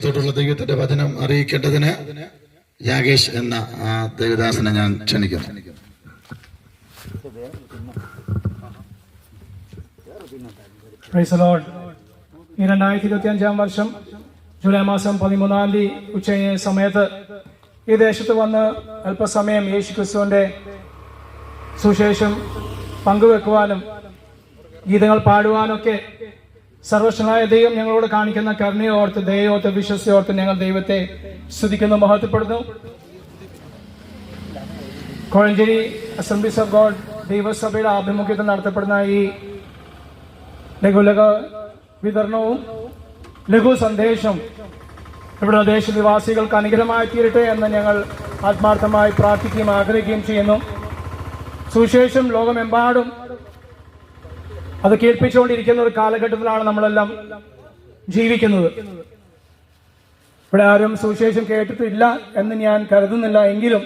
ത്തോടുള്ള ദൈവത്തിന്റെ വചനം അറിയിക്കേണ്ടതിന് യാഗേഷ് എന്ന ആ ദേവദാസനെ ഞാൻ ക്ഷണിക്കുന്നു. ഈ രണ്ടായിരത്തി ഇരുപത്തി അഞ്ചാം വർഷം ജൂലൈ മാസം പതിമൂന്നാം തീയതി ഉച്ച സമയത്ത് ഈ ദേശത്ത് വന്ന് അല്പസമയം യേശു ക്രിസ്തുവിന്റെ സുശേഷം പങ്കുവെക്കുവാനും ഗീതങ്ങൾ പാടുവാനൊക്കെ സർവശനായ ദൈവം ഞങ്ങളോട് കാണിക്കുന്ന കരുണയോർത്ത് ദയോർത്ത് വിശ്വസയോർത്ത് ഞങ്ങൾ ദൈവത്തെ സ്തുതിക്കുന്നു മഹത്വപ്പെടുന്നു. കോഴഞ്ചേരി അസംബ്ലീസ് ഓഫ് ഗോഡ് ദൈവസഭയുടെ ആഭിമുഖ്യത്തിൽ നടത്തപ്പെടുന്ന ഈ ലഘുലക വിതരണവും ലഘു സന്ദേശം ഇവിടെ ദേശനിവാസികൾക്ക് അനുഗ്രഹമായി തീരട്ടെ എന്ന് ഞങ്ങൾ ആത്മാർത്ഥമായി പ്രാർത്ഥിക്കുകയും ആഗ്രഹിക്കുകയും ചെയ്യുന്നു. സുവിശേഷം ലോകമെമ്പാടും അത് കേൾപ്പിച്ചുകൊണ്ടിരിക്കുന്ന ഒരു കാലഘട്ടത്തിലാണ് നമ്മളെല്ലാം ജീവിക്കുന്നത്. ഇവിടെ ആരും സുവിശേഷം കേട്ടിട്ടില്ല എന്ന് ഞാൻ കരുതുന്നില്ല എങ്കിലും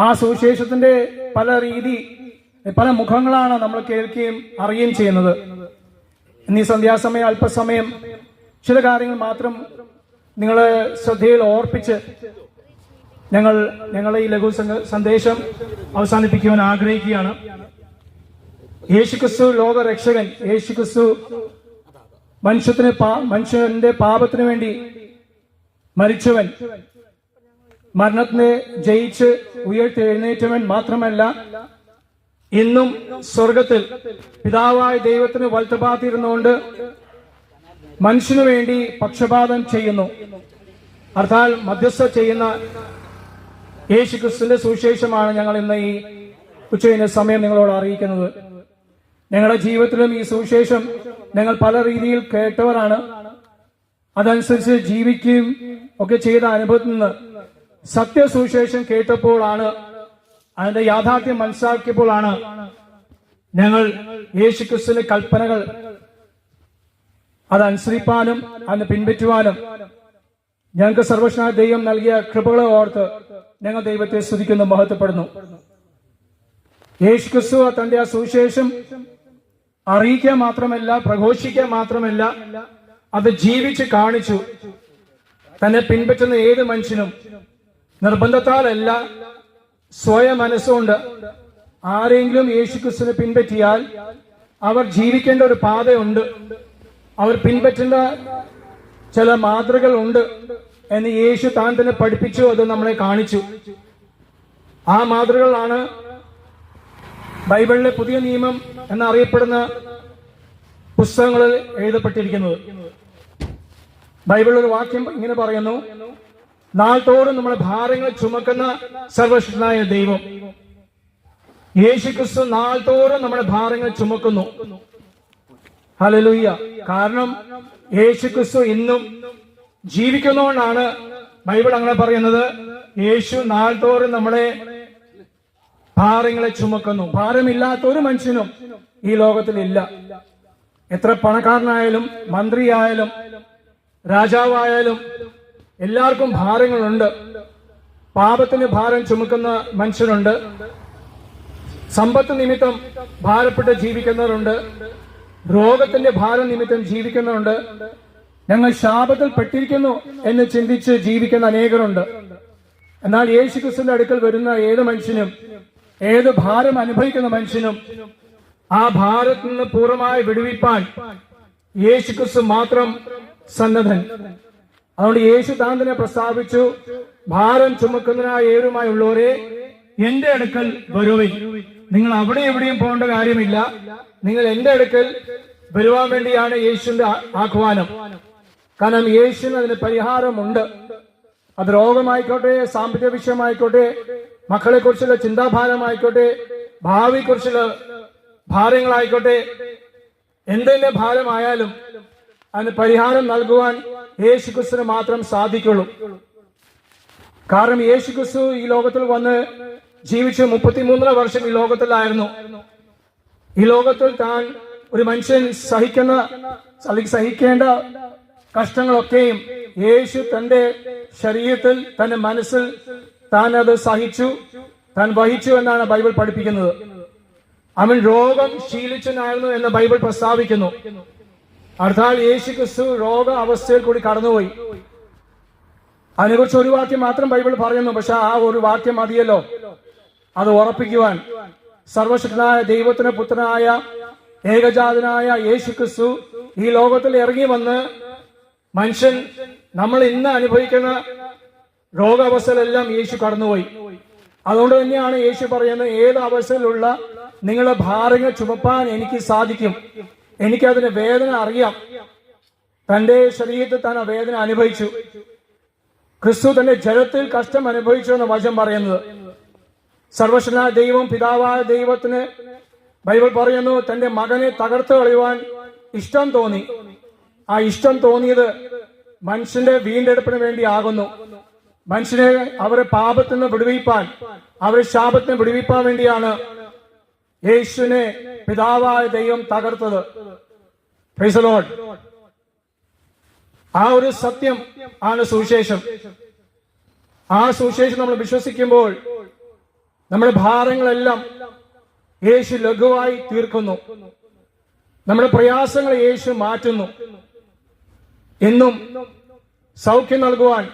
ആ സുവിശേഷത്തിന്റെ പല രീതി പല മുഖങ്ങളാണ് നമ്മൾ കേൾക്കുകയും അറിയുകയും ചെയ്യുന്നത്. ഇന്നീ സന്ധ്യാസമയം അല്പസമയം ചില കാര്യങ്ങൾ മാത്രം നിങ്ങളെ ശ്രദ്ധയിൽ ഓർപ്പിച്ച് ഞങ്ങൾ ഞങ്ങളെ ഈ ലഘു സന്ദേശം അവസാനിപ്പിക്കുവാൻ ആഗ്രഹിക്കുകയാണ്. യേശുക്രിസ്തു ലോകരക്ഷകൻ യേശുക്രിസ്തു മനുഷ്യത്തിന് മനുഷ്യന്റെ പാപത്തിന് വേണ്ടി മരിച്ചവൻ മരണത്തിനെ ജയിച്ച് ഉയർത്തെഴുന്നേറ്റവൻ മാത്രമല്ല ഇന്നും സ്വർഗത്തിൽ പിതാവായ ദൈവത്തിന് വലുത്തപാത്തിരുന്നുകൊണ്ട് മനുഷ്യനു വേണ്ടി പക്ഷപാതം ചെയ്യുന്നു. അർത്ഥാൽ മധ്യസ്ഥ ചെയ്യുന്ന യേശു ക്രിസ്തുവിന്റെ സുവിശേഷമാണ് ഞങ്ങൾ ഇന്ന് ഈ ഉച്ചയിന്റെ സമയം നിങ്ങളോട് അറിയിക്കുന്നത്. ഞങ്ങളുടെ ജീവിതത്തിലും ഈ സുവിശേഷം ഞങ്ങൾ പല രീതിയിൽ കേട്ടവരാണ്. അതനുസരിച്ച് ജീവിക്കുകയും ഒക്കെ ചെയ്ത അനുഭവത്തിൽ നിന്ന് സത്യസുവിശേഷം കേട്ടപ്പോഴാണ് അതിന്റെ യാഥാർത്ഥ്യം മനസ്സിലാക്കിയപ്പോഴാണ് ഞങ്ങൾ യേശു ക്രിസ്തുവിന്റെ കൽപ്പനകൾ അതനുസരിപ്പാനും അതിന് പിൻപറ്റുവാനും ഞങ്ങൾക്ക് സർവശനായ ദൈവം നൽകിയ കൃപകളെ ഓർത്ത് ഞങ്ങൾ ദൈവത്തെ സ്തുതിക്കുന്നു മഹത്വപ്പെടുന്നു. യേശു ക്രിസ്തു തന്റെ ആ സുവിശേഷം അറിയിക്കുക മാത്രമല്ല പ്രഘോഷിക്കുക മാത്രമല്ല അത് ജീവിച്ച് കാണിച്ചു. തന്നെ പിൻപറ്റുന്ന ഏത് മനുഷ്യനും നിർബന്ധത്താലല്ല സ്വയം മനസ്സുകൊണ്ട് ആരെങ്കിലും യേശുക്രിസ്തുവിനെ പിൻപറ്റിയാൽ അവർ ജീവിക്കേണ്ട ഒരു പാതയുണ്ട്. അവർ പിൻപറ്റേണ്ട ചില മാതൃകൾ ഉണ്ട് എന്ന് യേശു താൻ തന്നെ പഠിപ്പിച്ചു അത് നമ്മളെ കാണിച്ചു. ആ മാതൃകളാണ് ബൈബിളിലെ പുതിയ നിയമം എന്നറിയപ്പെടുന്ന പുസ്തകങ്ങളിൽ എഴുതപ്പെട്ടിരിക്കുന്നത്. ബൈബിളിൽ ഒരു വാക്യം ഇങ്ങനെ പറയുന്നു നാൾത്തോറും നമ്മുടെ ഭാരങ്ങൾ ചുമക്കുന്ന സർവശക്തനായ ദൈവം. യേശുക്രിസ്തു നാൾത്തോറും നമ്മുടെ ഭാരങ്ങൾ ചുമക്കുന്നു. ഹലലുയ്യ കാരണം യേശുക്രിസ്തു ഇന്നും ജീവിക്കുന്നതുകൊണ്ടാണ് ബൈബിൾ അങ്ങനെ പറയുന്നത് യേശു നാൾത്തോറും നമ്മളെ ഭാരങ്ങളെ ചുമക്കുന്നു. ഭാരമില്ലാത്ത ഒരു മനുഷ്യനും ഈ ലോകത്തിലില്ല. എത്ര പണക്കാരനായാലും മന്ത്രിയായാലും രാജാവായാലും എല്ലാവർക്കും ഭാരങ്ങളുണ്ട്. പാപത്തിന് ഭാരം ചുമക്കുന്ന മനുഷ്യനുണ്ട് സമ്പത്ത് നിമിത്തം ഭാരപ്പെട്ട് ജീവിക്കുന്നവരുണ്ട്. രോഗത്തിന്റെ ഭാരം നിമിത്തം ജീവിക്കുന്നവരുണ്ട്. ഞങ്ങൾ ശാപത്തിൽ പെട്ടിരിക്കുന്നു എന്ന് ചിന്തിച്ച് ജീവിക്കുന്ന അനേകരുണ്ട്. എന്നാൽ യേശു ക്രിസ്തുവിന്റെ അടുക്കൽ വരുന്ന ഏത് മനുഷ്യനും ഏത് ഭാരം അനുഭവിക്കുന്ന മനുഷ്യനും ആ ഭാരത്തിൽ നിന്ന് പൂർണമായി വിടുവിപ്പാൻ യേശു ക്രിസ്തു മാത്രം സന്നദ്ധൻ. അതുകൊണ്ട് യേശു താന്തനെ പ്രസ്താവിച്ചു ഭാരം ചുമക്കുന്നതിനായ ഏവരുമായുള്ളവരെ എന്റെ അടുക്കൽ വരുവിൻ. നിങ്ങൾ അവിടെ എവിടെയും പോകേണ്ട കാര്യമില്ല. നിങ്ങൾ എന്റെ അടുക്കൽ വരുവാൻ വേണ്ടിയാണ് യേശുവിന്റെ ആഹ്വാനം. കാരണം യേശുവിന് അതിന് പരിഹാരമുണ്ട്. അത് രോഗമായിക്കോട്ടെ സാമ്പത്തിക വിഷയമായിക്കോട്ടെ മക്കളെ കുറിച്ചുള്ള ചിന്താഭാരമായിക്കോട്ടെ ഭാവിയെ കുറിച്ചുള്ള ഭാരങ്ങളായിക്കോട്ടെ എന്തെന്നെ ഭാരമായാലും അതിന് പരിഹാരം നൽകുവാൻ യേശു ക്രിസ്തുവിന് മാത്രം സാധിക്കുള്ളൂ. കാരണം യേശുക്രിസ്തു ഈ ലോകത്തിൽ വന്ന് ജീവിച്ച് മുപ്പത്തിമൂന്നര വർഷം ഈ ലോകത്തിലായിരുന്നു. ഈ ലോകത്തിൽ താൻ ഒരു മനുഷ്യൻ സഹിക്കുന്ന അല്ലെങ്കിൽ സഹിക്കേണ്ട കഷ്ടങ്ങളൊക്കെയും യേശു തന്റെ ശരീരത്തിൽ തന്റെ മനസ്സിൽ താൻ അത് സഹിച്ചു. താൻ വഹിച്ചു എന്നാണ് ബൈബിൾ പഠിപ്പിക്കുന്നത്. അവൻ രോഗം ശീലിച്ചനായിരുന്നു എന്ന് ബൈബിൾ പ്രസ്താവിക്കുന്നു. അർത്ഥാൽ യേശു ക്രിസ്തു രോഗ അവസ്ഥയിൽ കൂടി കടന്നുപോയി. അതിനെക്കുറിച്ച് ഒരു വാക്യം മാത്രം ബൈബിൾ പറയുന്നു. പക്ഷെ ആ ഒരു വാക്യം മതിയല്ലോ. അത് ഉറപ്പിക്കുവാൻ. സർവശക്തനായ ദൈവത്തിന് പുത്രനായ ഏകജാതനായ യേശു ക്രിസ്തു ഈ ലോകത്തിൽ ഇറങ്ങി വന്ന് മനുഷ്യൻ നമ്മൾ ഇന്ന് അനുഭവിക്കുന്ന രോഗാവസ്ഥയിലെല്ലാം യേശു കടന്നുപോയി. അതുകൊണ്ട് തന്നെയാണ് യേശു പറയുന്നത് ഏത് അവസ്ഥയിലുള്ള നിങ്ങളുടെ ഭാരങ്ങൾ ചുമപ്പാൻ എനിക്ക് സാധിക്കും. എനിക്കതിന് വേദന അറിയാം. തന്റെ ശരീരത്തിൽ താൻ ആ വേദന അനുഭവിച്ചു. ക്രിസ്തു തന്റെ ജലത്തിൽ കഷ്ടം അനുഭവിച്ചു എന്ന വചനം പറയുന്നത്. സർവശനായ ദൈവം പിതാവായ ദൈവത്തിന് ബൈബിൾ പറയുന്നു തന്റെ മകനെ തകർത്ത് കളയുവാൻ ഇഷ്ടം തോന്നി. ആ ഇഷ്ടം തോന്നിയത് മനുഷ്യന്റെ വീണ്ടെടുപ്പിന് വേണ്ടി ആകുന്നു. മനുഷ്യനെ അവരെ പാപത്തിൽ നിന്ന് വിടുവിപ്പാൻ അവരെ ശാപത്തിന് വിടുവിപ്പാൻ വേണ്ടിയാണ് യേശുവിനെ പിതാവായ ദൈവം തകർത്തത്. ഫൈസലോഡ് ആ ഒരു സത്യം ആണ് സുവിശേഷം. ആ സുവിശേഷം നമ്മൾ വിശ്വസിക്കുമ്പോൾ നമ്മുടെ ഭാരങ്ങളെല്ലാം യേശു ലഘുവായി തീർക്കുന്നു. നമ്മുടെ പ്രയാസങ്ങൾ യേശു മാറ്റുന്നു. എന്നും സൗഖ്യം നൽകുവാൻ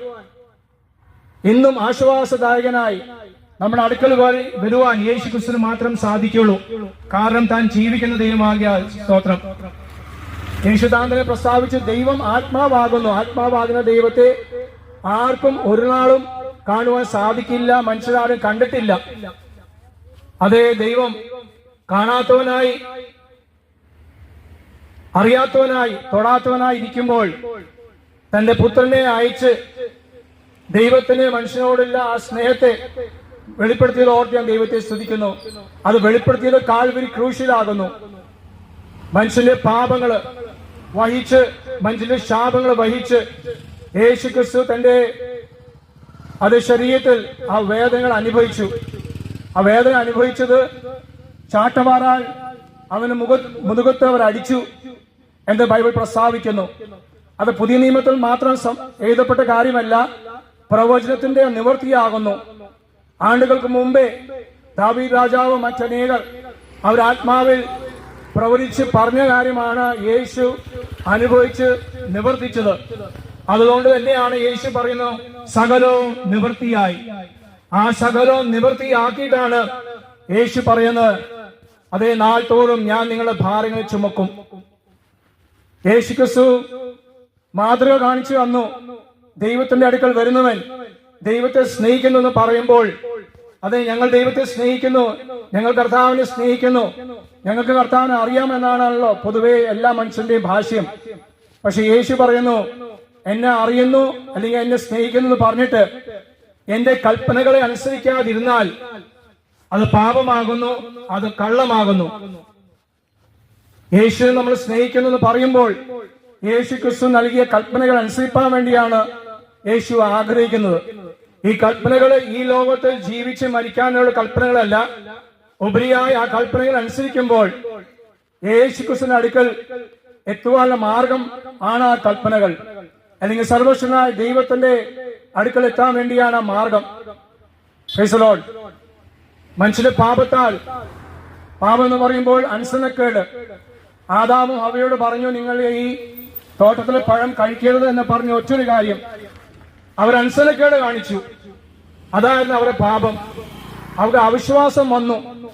ഇന്നും ആശ്വാസദായകനായി നമ്മുടെ അടുക്കൽ വരെ വരുവാൻ യേശു ക്രിസ്തു മാത്രം സാധിക്കുള്ളൂ കാരണം താൻ ജീവിക്കുന്ന ദൈവമാകിയാൽ സ്തോത്രം. യേശു പ്രസ്താവിച്ച് ദൈവം ആത്മാവാകുന്നു. ആത്മാവാകുന്ന ദൈവത്തെ ആർക്കും ഒരു നാളും കാണുവാൻ സാധിക്കില്ല മനുഷ്യരാരും കണ്ടിട്ടില്ല. അതേ ദൈവം കാണാത്തവനായി അറിയാത്തവനായി തൊടാത്തവനായി ഇരിക്കുമ്പോൾ തന്റെ പുത്രനെ അയച്ച് ദൈവത്തിന് മനുഷ്യനോടുള്ള ആ സ്നേഹത്തെ വെളിപ്പെടുത്തിയത് ഓർത്ത് ഞാൻ ദൈവത്തെ സ്തുതിക്കുന്നു. അത് വെളിപ്പെടുത്തിയത് കാൽവരി ക്രൂശിലാകുന്നു. മനുഷ്യന്റെ പാപങ്ങൾ വഹിച്ച് മനുഷ്യന്റെ ശാപങ്ങൾ വഹിച്ച് യേശു ക്രിസ്തു തന്റെ അത് ശരീരത്തിൽ ആ വേദനകൾ അനുഭവിച്ചു. ആ വേദന അനുഭവിച്ചത് ചാട്ടമാറാൻ അവന് മുഖ മുതുകത്ത് അവർ അടിച്ചു എന്ന് ബൈബിൾ പ്രസ്താവിക്കുന്നു. അത് പുതിയ നിയമത്തിൽ മാത്രം എഴുതപ്പെട്ട കാര്യമല്ല. പ്രവചനത്തിന്റെ നിവൃത്തിയാകുന്നു ആണ്ടുകൾക്ക് മുമ്പേ ദാവീദ് രാജാവ് മറ്റനേകർ അവർ ആത്മാവിൽ പ്രവചിച്ച് പറഞ്ഞ കാര്യമാണ് യേശു അനുഭവിച്ച് നിവർത്തിച്ചത്. അതുകൊണ്ട് തന്നെയാണ് യേശു പറയുന്നത് സകലവും നിവൃത്തിയായി ആ സകലവും നിവൃത്തിയാക്കിയിട്ടാണ് യേശു പറയുന്നത്. അതേ നാൾ തോറും ഞാൻ നിങ്ങളുടെ ഭാരങ്ങൾ ചുമക്കും. യേശു ക്രിസ്തു മാതൃക കാണിച്ചു വന്നു ദൈവത്തിന്റെ അടുക്കൽ വരുന്നവൻ ദൈവത്തെ സ്നേഹിക്കുന്നു എന്ന് പറയുമ്പോൾ അതെ ഞങ്ങൾ ദൈവത്തെ സ്നേഹിക്കുന്നു. ഞങ്ങൾ കർത്താവിനെ സ്നേഹിക്കുന്നു. ഞങ്ങൾക്ക് കർത്താവിനെ അറിയാമെന്നാണല്ലോ പൊതുവേ എല്ലാ മനുഷ്യന്റെയും ഭാഷ്യം. പക്ഷെ യേശു പറയുന്നു എന്നെ അറിയുന്നു അല്ലെങ്കിൽ എന്നെ സ്നേഹിക്കുന്നു എന്ന് പറഞ്ഞിട്ട് എന്റെ കൽപ്പനകളെ അനുസരിക്കാതിരുന്നാൽ അത് പാപമാകുന്നു അത് കള്ളമാകുന്നു. യേശുവിനെ നമ്മൾ സ്നേഹിക്കുന്നു എന്ന് പറയുമ്പോൾ യേശു ക്രിസ്തു നൽകിയ കൽപ്പനകൾ അനുസരിപ്പാൻ വേണ്ടിയാണ് യേശു ആഗ്രഹിക്കുന്നത്. ഈ കൽപ്പനകൾ ഈ ലോകത്തിൽ ജീവിച്ച് മരിക്കാനുള്ള കൽപ്പനകളല്ല. ഉപരിയായി ആ കൽപ്പനകൾ അനുസരിക്കുമ്പോൾ യേശു ക്രിസ്തുവിന്റെ അടുക്കൽ എത്തുവാനുള്ള മാർഗം ആണ് ആ കൽപ്പനകൾ. അല്ലെങ്കിൽ സർവശനായ ദൈവത്തിന്റെ അടുക്കൽ എത്താൻ വേണ്ടിയാണ് ആ മാർഗം. മനുഷ്യന്റെ പാപത്താൽ പാപം എന്ന് പറയുമ്പോൾ അനുസരണക്കേട്. ആദാമും അവയോട് പറഞ്ഞു നിങ്ങൾ ഈ തോട്ടത്തിലെ പഴം കഴിക്കരുത് എന്ന് പറഞ്ഞ ഒറ്റൊരു കാര്യം. അവർ അനുസരണക്കേട് കാണിച്ചു. അതായിരുന്നു അവരുടെ പാപം. അവർക്ക് അവിശ്വാസം വന്നു.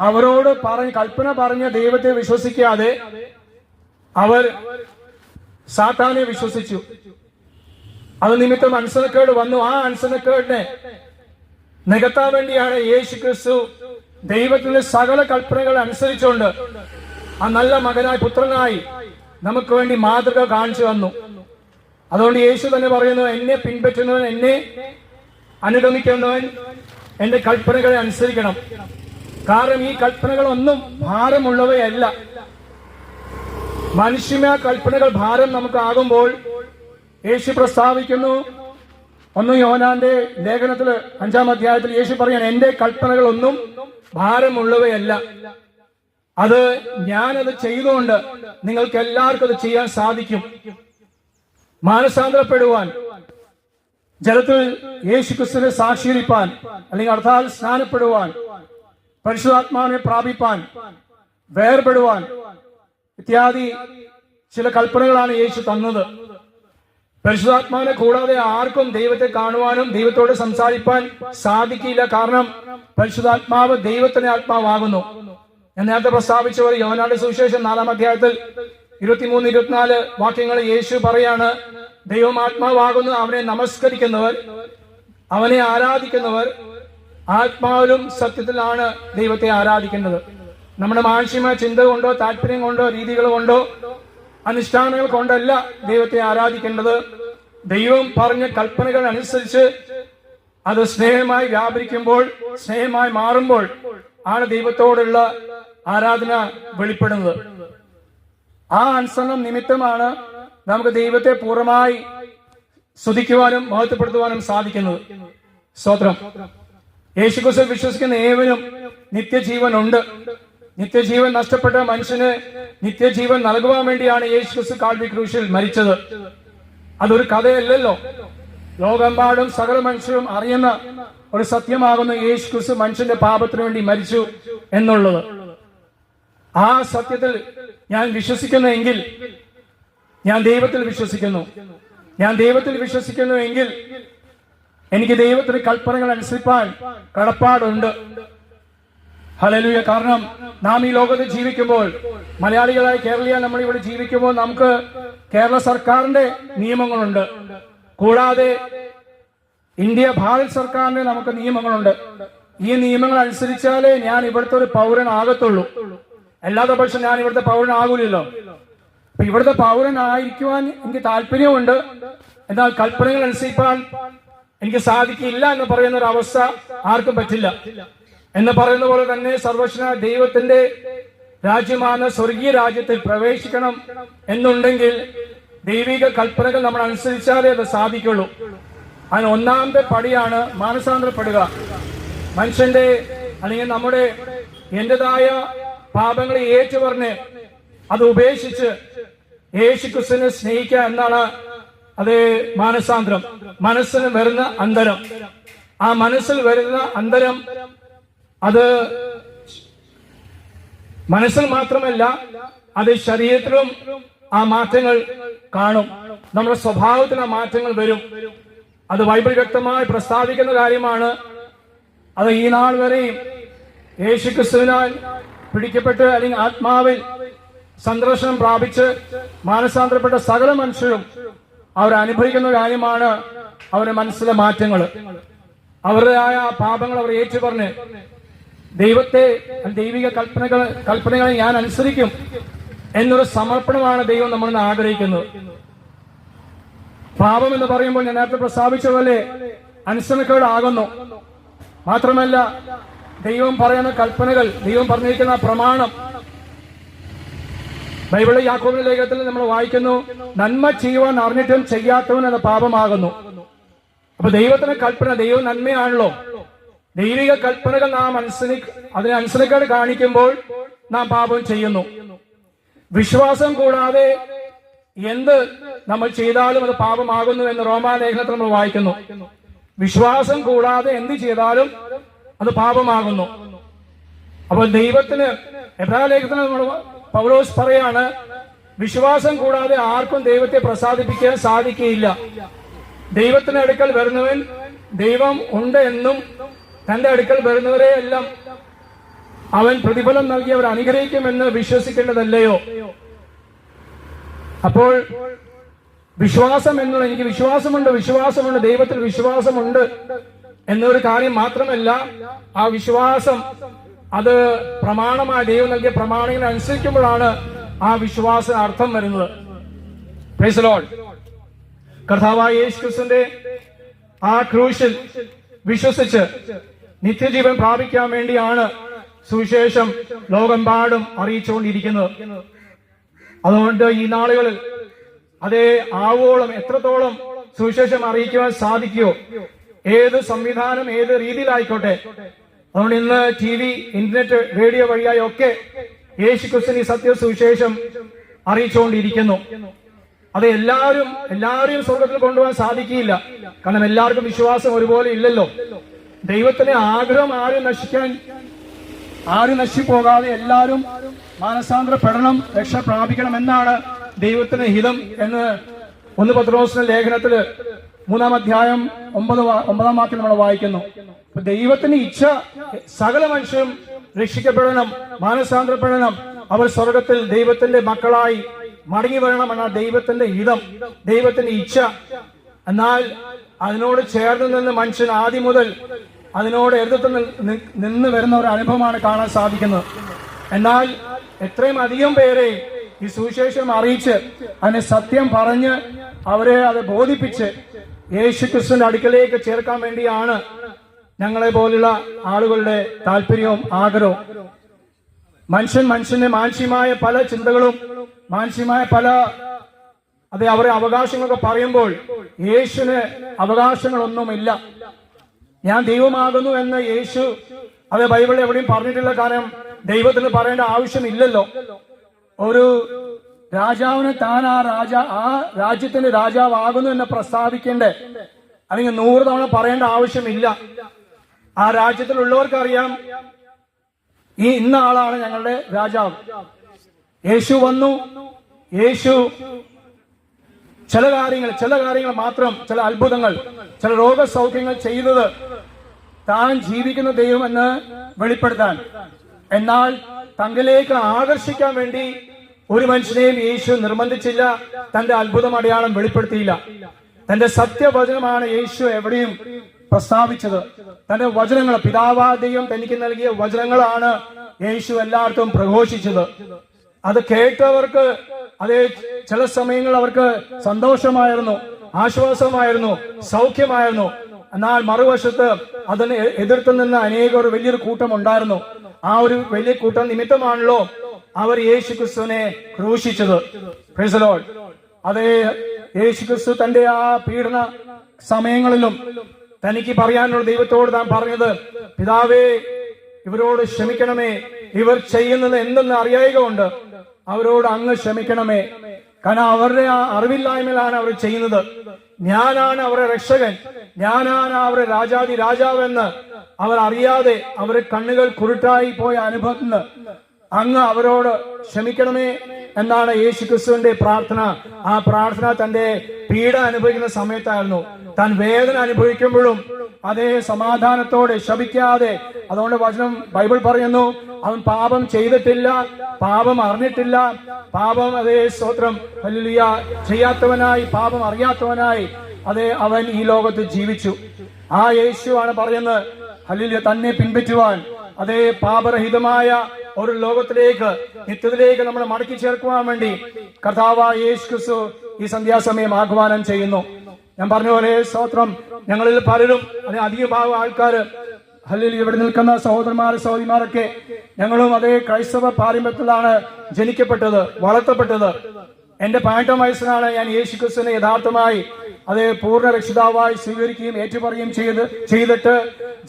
അവരോട് പറഞ്ഞ് കൽപ്പന പറഞ്ഞ ദൈവത്തെ വിശ്വസിക്കാതെ അവർ സാത്താനെ വിശ്വസിച്ചു. അത് നിമിത്തം അനുസരണക്കേട് വന്നു. ആ അനുസരണക്കേടിനെ നികത്താൻ വേണ്ടിയാണ് യേശു ക്രിസ്തു ദൈവത്തിന്റെ സകല കൽപ്പനകൾ അനുസരിച്ചുകൊണ്ട് ആ നല്ല മകനായി പുത്രനായി നമുക്ക് വേണ്ടി മാതൃക കാണിച്ചു തന്നു. അതുകൊണ്ട് യേശു തന്നെ പറയുന്നു എന്നെ പിൻപറ്റുന്നവൻ എന്നെ അനുഗമിക്കുന്നവൻ എന്റെ കൽപ്പനകളെ അനുസരിക്കണം. കാരണം ഈ കൽപ്പനകളൊന്നും ഭാരമുള്ളവയല്ല. മനുഷ്യമ കൽപ്പനകൾ ഭാരം നമുക്കാകുമ്പോൾ യേശു പ്രസ്താവിക്കുന്നു ഒന്ന് യോനാന്റെ ലേഖനത്തിൽ അഞ്ചാം അധ്യായത്തിൽ യേശു പറയാൻ എന്റെ കൽപ്പനകളൊന്നും ഭാരമുള്ളവയല്ല. അത് ഞാനത് ചെയ്തുകൊണ്ട് നിങ്ങൾക്ക് എല്ലാവർക്കും അത് ചെയ്യാൻ സാധിക്കും. മാനസാന്തരപ്പെടുവാൻ ജലത്തിൽ യേശു ക്രിസ്തുവിനെ സാക്ഷീകരിപ്പാൻ അല്ലെങ്കിൽ അർത്ഥാൽ സ്നാനപ്പെടുവാൻ പരിശുദ്ധാത്മാവിനെ പ്രാപിപ്പാൻ വേർപെടുവാൻ ഇത്യാദി ചില കൽപ്പനകളാണ് യേശു തന്നത്. പരിശുദ്ധാത്മാവിനെ കൂടാതെ ആർക്കും ദൈവത്തെ കാണുവാനും ദൈവത്തോട് സംസാരിപ്പാൻ സാധിക്കില്ല. കാരണം പരിശുദ്ധാത്മാവ് ദൈവത്തിന്റെ ആത്മാവാകുന്നു. ഞാൻ നേരത്തെ പ്രസ്താവിച്ച പോലെ യോനാട് സുവിശേഷം നാലാം അധ്യായത്തിൽ ഇരുപത്തിമൂന്ന് ഇരുപത്തിനാല് വാക്യങ്ങൾ യേശു പറയാണ്. ദൈവം ആത്മാവാകുന്നു അവനെ നമസ്കരിക്കുന്നവർ അവനെ ആരാധിക്കുന്നവർ. ആത്മാവിലും സത്യത്തിലാണ് ദൈവത്തെ ആരാധിക്കുന്നത് നമ്മുടെ മാനുഷികമായ ചിന്ത കൊണ്ടോ താല്പര്യം കൊണ്ടോ രീതികൾ കൊണ്ടോ അനുഷ്ഠാനങ്ങൾ കൊണ്ടല്ല ദൈവത്തെ ആരാധിക്കേണ്ടത്. ദൈവം പറഞ്ഞ കൽപ്പനകൾ അനുസരിച്ച് അത് സ്നേഹമായി വ്യാപരിക്കുമ്പോൾ സ്നേഹമായി മാറുമ്പോൾ ആണ് ദൈവത്തോടുള്ള ആരാധന വെളിപ്പെടുന്നത്. ആ അനുസരണം നിമിത്തമാണ് നമുക്ക് ദൈവത്തെ പൂർണമായി സ്തുതിക്കുവാനും മഹത്വപ്പെടുത്തുവാനും സാധിക്കുന്നത്. സ്തോത്രം. യേശുക്രിസ്തു വിശ്വസിക്കുന്ന ഏവനും നിത്യജീവൻ ഉണ്ട് നിത്യജീവൻ നഷ്ടപ്പെട്ട മനുഷ്യന് നിത്യജീവൻ നൽകുവാൻ വേണ്ടിയാണ് യേശുക്രിസ്തു കാൽവി ക്രൂശിൽ മരിച്ചത്. അതൊരു കഥയല്ലല്ലോ. ലോകമെമ്പാടും സകല മനുഷ്യരും അറിയുന്ന ഒരു സത്യമാകുന്ന യേശു ക്രിസ്തു മനുഷ്യന്റെ പാപത്തിനു വേണ്ടി മരിച്ചു എന്നുള്ളത്. ആ സത്യത്തിൽ ഞാൻ വിശ്വസിക്കുന്നു എങ്കിൽ ഞാൻ ദൈവത്തിൽ വിശ്വസിക്കുന്നു. ഞാൻ ദൈവത്തിൽ വിശ്വസിക്കുന്നു എങ്കിൽ എനിക്ക് ദൈവത്തിന് കൽപ്പനകൾ അനുസരിപ്പാൻ കടപ്പാടുണ്ട്. ഹലലുയ കാരണം നാം ഈ ലോകത്ത് ജീവിക്കുമ്പോൾ മലയാളികളായ കേരളീയ നമ്മൾ ഇവിടെ ജീവിക്കുമ്പോൾ നമുക്ക് കേരള സർക്കാരിന്റെ നിയമങ്ങളുണ്ട്. കൂടാതെ ഇന്ത്യ ഭാരത് സർക്കാരിന്റെ നമുക്ക് നിയമങ്ങളുണ്ട്. ഈ നിയമങ്ങൾ അനുസരിച്ചാലേ ഞാൻ ഇവിടുത്തെ ഒരു പൗരനാകത്തുള്ളൂ അല്ലാതെ പക്ഷം ഞാൻ ഇവിടുത്തെ പൗരനാകൂലല്ലോ. അപ്പൊ ഇവിടുത്തെ പൗരനായിരിക്കുവാൻ എനിക്ക് താല്പര്യമുണ്ട്. എന്നാൽ കൽപ്പനകൾ അനുസരിപ്പാൻ എനിക്ക് സാധിക്കില്ല എന്ന് പറയുന്ന ഒരു അവസ്ഥ ആർക്കും പറ്റില്ല. എന്ന് പറയുന്ന പോലെ തന്നെ സർവശന ദൈവത്തിന്റെ രാജ്യമാണ് സ്വർഗീയ രാജ്യത്തിൽ പ്രവേശിക്കണം എന്നുണ്ടെങ്കിൽ ദൈവിക കൽപ്പനകൾ നമ്മൾ അനുസരിച്ചാലേ അത് സാധിക്കുള്ളൂ. അതിന് ഒന്നാമത്തെ പടിയാണ് മാനസാന്തരപ്പെടുക. മനുഷ്യന്റെ അല്ലെങ്കിൽ നമ്മുടെ എന്റേതായ പാപങ്ങളെ ഏറ്റുപറഞ്ഞ് അത് ഉപേക്ഷിച്ച് യേശു ക്രിസ്തുവിനെ സ്നേഹിക്കുക എന്നാണ് അത് മാനസാന്തരം. മനസ്സിന് വരുന്ന അന്തരം. ആ മനസ്സിൽ വരുന്ന അന്തരം അത് മനസ്സിൽ മാത്രമല്ല അത് ശരീരത്തിലും ആ മാറ്റങ്ങൾ കാണും. നമ്മുടെ സ്വഭാവത്തിൽ ആ മാറ്റങ്ങൾ വരും. അത് ബൈബിൾ വ്യക്തമായി പ്രസ്താവിക്കുന്ന കാര്യമാണ്. അത് ഈ നാൾ വരെയും യേശു ക്രിസ്തുവിനാൽ പിടിക്കപ്പെട്ട് അല്ലെങ്കിൽ ആത്മാവിൽ സന്ദർശനം പ്രാപിച്ച് മാനസാന്തരപ്പെട്ട സകല മനുഷ്യരും അവരനുഭവിക്കുന്ന കാര്യമാണ് അവരുടെ മനസ്സിലെ മാറ്റങ്ങൾ അവരുടേതായ പാപങ്ങൾ അവർ ഏറ്റുപറഞ്ഞ് ദൈവത്തെ ദൈവിക കൽപ്പനകൾ കൽപ്പനകളെ ഞാൻ അനുസരിക്കും എന്നൊരു സമർപ്പണമാണ് ദൈവം നമ്മൾ ആഗ്രഹിക്കുന്നത്. പാപം എന്ന് പറയുമ്പോൾ ഞാൻ നേരത്തെ പ്രസ്താവിച്ച പോലെ അനുസരണക്കേടാകുന്നു. മാത്രമല്ല ദൈവം പറയുന്ന കൽപ്പനകൾ ദൈവം പറഞ്ഞിരിക്കുന്ന പ്രമാണം. ബൈബിൾ യാക്കോബിന്റെ ലേഖനത്തിൽ നമ്മൾ വായിക്കുന്നു നന്മ ചെയ്യുവാൻ അറിഞ്ഞിട്ടും ചെയ്യാത്തവൻ അത് പാപമാകുന്നു. അപ്പൊ ദൈവത്തിന്റെ കൽപ്പന ദൈവം നന്മയാണല്ലോ. ദൈവിക കൽപ്പനകൾ നാം അനുസരി അതിനെ അനുസരിക്കാട് കാണിക്കുമ്പോൾ നാം പാപം ചെയ്യുന്നു. വിശ്വാസം കൂടാതെ എന്ത് നമ്മൾ ചെയ്താലും അത് പാപമാകുന്നു എന്ന് റോമാ ലേഖനത്തിൽ നമ്മൾ വായിക്കുന്നു. വിശ്വാസം കൂടാതെ എന്ത് ചെയ്താലും അത് പാപമാകുന്നു. അപ്പോൾ ദൈവത്തിന് എബ്രാഹിം ലേഖനത്തിൽ നമ്മൾ പൗലോസ് പറയാണ് വിശ്വാസം കൂടാതെ ആർക്കും ദൈവത്തെ പ്രസാദിപ്പിക്കാൻ സാധിക്കുകയില്ല. ദൈവത്തിന് അടുക്കൽ വരുന്നവൻ ദൈവം ഉണ്ട് എന്നും തന്റെ അടുക്കൽ വരുന്നവരെ എല്ലാം അവൻ പ്രതിഫലം നൽകി അവർ അനുഗ്രഹിക്കുമെന്ന് വിശ്വസിക്കേണ്ടതല്ലയോ? അപ്പോൾ വിശ്വാസം എന്നുള്ള എനിക്ക് വിശ്വാസമുണ്ട് വിശ്വാസമുണ്ട് ദൈവത്തിൽ വിശ്വാസമുണ്ട്. എന്നൊരു കാര്യം മാത്രമല്ല ആ വിശ്വാസം അത് പ്രമാണമായി ദൈവം നൽകിയ പ്രമാണങ്ങൾ അനുസരിക്കുമ്പോഴാണ് ആ വിശ്വാസ അർത്ഥം വരുന്നത്. കർത്താവായ യേശു ആ ക്രൂശിൽ വിശ്വസിച്ച് നിത്യജീവൻ പ്രാപിക്കാൻ വേണ്ടിയാണ് സുവിശേഷം ലോകമെമ്പാടും അറിയിച്ചുകൊണ്ടിരിക്കുന്നത് അതുകൊണ്ട് ഈ നാളുകളിൽ അതേ ആവോളം എത്രത്തോളം സുവിശേഷം അറിയിക്കുവാൻ സാധിക്കുമോ ഏത് സംവിധാനം ഏത് രീതിയിലായിക്കോട്ടെ. അതുകൊണ്ട് ഇന്ന് ടി വി ഇന്റർനെറ്റ് റേഡിയോ വഴിയായി ഒക്കെ യേശു ക്രിസ്തു ഈ സത്യ സുവിശേഷം അറിയിച്ചുകൊണ്ടിരിക്കുന്നു. അത് എല്ലാവരും എല്ലാവരെയും സ്വർഗത്തിൽ കൊണ്ടുപോകാൻ സാധിക്കില്ല കാരണം എല്ലാവർക്കും വിശ്വാസം ഒരുപോലെ ഇല്ലല്ലോ. ദൈവത്തിന്റെ ആഗ്രഹം ആരും നശിക്കാൻ ആരും നശിപ്പോകാതെ എല്ലാവരും മാനസാന്തരപ്പെടണം രക്ഷ പ്രാപിക്കണം എന്നാണ് ദൈവത്തിന് ഹിതം എന്ന് ഒന്ന് പത്രോസിന്റെ ലേഖനത്തിൽ മൂന്നാം അധ്യായം ഒമ്പത് ഒമ്പതാം വാക്യം നമ്മൾ വായിക്കുന്നു. ദൈവത്തിന്റെ ദൈവത്തിന് ഇച്ഛ സകല മനുഷ്യരും രക്ഷിക്കപ്പെടണം മാനസാന്തരപ്പെടണം. അവർ സ്വർഗത്തിൽ ദൈവത്തിന്റെ മക്കളായി മടങ്ങി വരണമെന്ന ദൈവത്തിന്റെ ഹിതം ദൈവത്തിന്റെ ഇച്ഛ. എന്നാൽ അതിനോട് ചേർന്ന് നിന്ന് മനുഷ്യൻ ആദ്യം മുതൽ അതിനോട് എതിർത്ത് നിന്ന് വരുന്ന ഒരു അനുഭവമാണ് കാണാൻ സാധിക്കുന്നത്. എന്നാൽ എത്രയും അധികം പേരെ ഈ സുവിശേഷം അറിയിച്ച് അതിനെ സത്യം പറഞ്ഞ് അവരെ അത് ബോധിപ്പിച്ച് യേശു ക്രിസ്തുവിന്റെ അടുക്കലേക്ക് ചേർക്കാൻ വേണ്ടിയാണ് ഞങ്ങളെ പോലുള്ള ആളുകളുടെ താല്പര്യവും ആഗ്രഹവും. മനുഷ്യൻ മനുഷ്യന്റെ മാനസികമായ പല ചിന്തകളും മാനസികമായ പല അതെ അവരെ അവകാശങ്ങളൊക്കെ പറയുമ്പോൾ യേശുവിന് അവകാശങ്ങളൊന്നുമില്ല. ഞാൻ ദൈവമാകുന്നു എന്ന് യേശു അത് ബൈബിളിൽ എവിടെയും പറഞ്ഞിട്ടില്ല കാരണം ദൈവത്തിന് പറയേണ്ട ആവശ്യമില്ലല്ലോ. ഒരു രാജാവിന് താൻ ആ രാജ ആ രാജ്യത്തിന്റെ രാജാവാകുന്നു എന്ന് പ്രസ്താവിക്കേണ്ടേ? അല്ലെങ്കിൽ നൂറ് തവണ പറയേണ്ട ആവശ്യമില്ല. ആ രാജ്യത്തിലുള്ളവർക്ക് അറിയാം ഈ ഇന്ന ആളാണ് ഞങ്ങളുടെ രാജാവ്. യേശു വന്നു. യേശു ചില കാര്യങ്ങൾ ചില കാര്യങ്ങൾ മാത്രം ചില അത്ഭുതങ്ങൾ ചില രോഗസൗഖ്യങ്ങൾ ചെയ്തത് താൻ ജീവിക്കുന്ന ദൈവമെന്ന് വെളിപ്പെടുത്താൻ. എന്നാൽ തങ്കിലേക്ക് ആകർഷിക്കാൻ വേണ്ടി ഒരു മനുഷ്യനെയും യേശു നിർബന്ധിച്ചില്ല തന്റെ അത്ഭുതം അടയാളം വെളിപ്പെടുത്തിയില്ല. തന്റെ സത്യവചനമാണ് യേശു എവിടെയും പ്രസ്താവിച്ചത്. തന്റെ വചനങ്ങൾ പിതാവാ ദൈവം തനിക്ക് നൽകിയ വചനങ്ങളാണ് യേശു എല്ലായിടത്തും പ്രഘോഷിച്ചത്. അത് കേട്ടവർക്ക് അതേ ചില സമയങ്ങൾ അവർക്ക് സന്തോഷമായിരുന്നു ആശ്വാസമായിരുന്നു സൗഖ്യമായിരുന്നു. എന്നാൽ മറുവശത്ത് അതിനെ എതിർത്ത് നിന്ന് അനേകർ വലിയൊരു കൂട്ടം ഉണ്ടായിരുന്നു. ആ ഒരു വലിയ കൂട്ടം നിമിത്തമാണല്ലോ അവർ യേശു ക്രിസ്തുവിനെ ക്രൂശിച്ചത് the അതേ യേശു ക്രിസ്തു തന്റെ ആ പീഡന സമയങ്ങളിലും തനിക്ക് പറയാനുള്ള ദൈവത്തോട് താൻ പറഞ്ഞത് പിതാവേ ഇവരോട് ക്ഷമിക്കണമേ. ഇവർ ചെയ്യുന്നത് എന്തെന്ന് അറിയായക കൊണ്ട് അവരോട് അങ്ങ് ക്ഷമിക്കണമേ. കാരണം അവരുടെ ആ അറിവില്ലായ്മയിലാണ് അവർ ചെയ്യുന്നത്. ഞാനാണ് അവരുടെ രക്ഷകൻ. ഞാനാണ് അവരുടെ രാജാതി രാജാവെന്ന് അവർ അറിയാതെ അവരുടെ കണ്ണുകൾ കുരുട്ടായി പോയ അനുഭവത്തിൽ നിന്ന് അങ്ങ് അവരോട് ക്ഷമിക്കണമേ എന്നാണ് യേശു ക്രിസ്തുവിന്റെ പ്രാർത്ഥന. ആ പ്രാർത്ഥന തന്റെ പീഡ അനുഭവിക്കുന്ന സമയത്തായിരുന്നു. താൻ വേദന അനുഭവിക്കുമ്പോഴും അതേ സമാധാനത്തോടെ ശപിക്കാതെ അതുകൊണ്ട് വചനം ബൈബിൾ പറയുന്നു അവൻ പാപം ചെയ്തിട്ടില്ല പാപം അറിഞ്ഞിട്ടില്ല പാപം അതേ സ്തോത്രം വലിയ ചെയ്യാത്തവനായി പാപം അറിയാത്തവനായി അതേ അവൻ ഈ ലോകത്ത് ജീവിച്ചു. ആ യേശുവാണ് പറയുന്നത് ഹല്ലേലൂയ തന്നെ പിൻപറ്റുവാൻ അതേ പാപരഹിതമായ ഒരു ലോകത്തിലേക്ക് നിത്യത്തിലേക്ക് നമ്മളെ മടക്കി ചേർക്കുവാൻ വേണ്ടി കർത്താവ് യേശു ക്രിസ്തു ഈ സന്ധ്യാസമയം ആഹ്വാനം ചെയ്യുന്നു. ഞാൻ പറഞ്ഞ പോലെ സ്തോത്രം ഞങ്ങളിൽ പലരും അതിന് അധിക ഭാഗം ആൾക്കാർ അല്ലെങ്കിൽ ഇവിടെ നിൽക്കുന്ന സഹോദരന്മാർ സഹോദരിമാരൊക്കെ ഞങ്ങളും അതേ ക്രൈസ്തവ പാരമ്പര്യത്തിലാണ് ജനിക്കപ്പെട്ടത് വളർത്തപ്പെട്ടത്. എന്റെ പതിനെട്ടാം വയസ്സിലാണ് ഞാൻ യേശു ക്രിസ്തുവിനെ യഥാർത്ഥമായി അതേ പൂർണ രക്ഷിതാവായി സ്വീകരിക്കുകയും ഏറ്റുപറയുകയും ചെയ്ത് ചെയ്തിട്ട്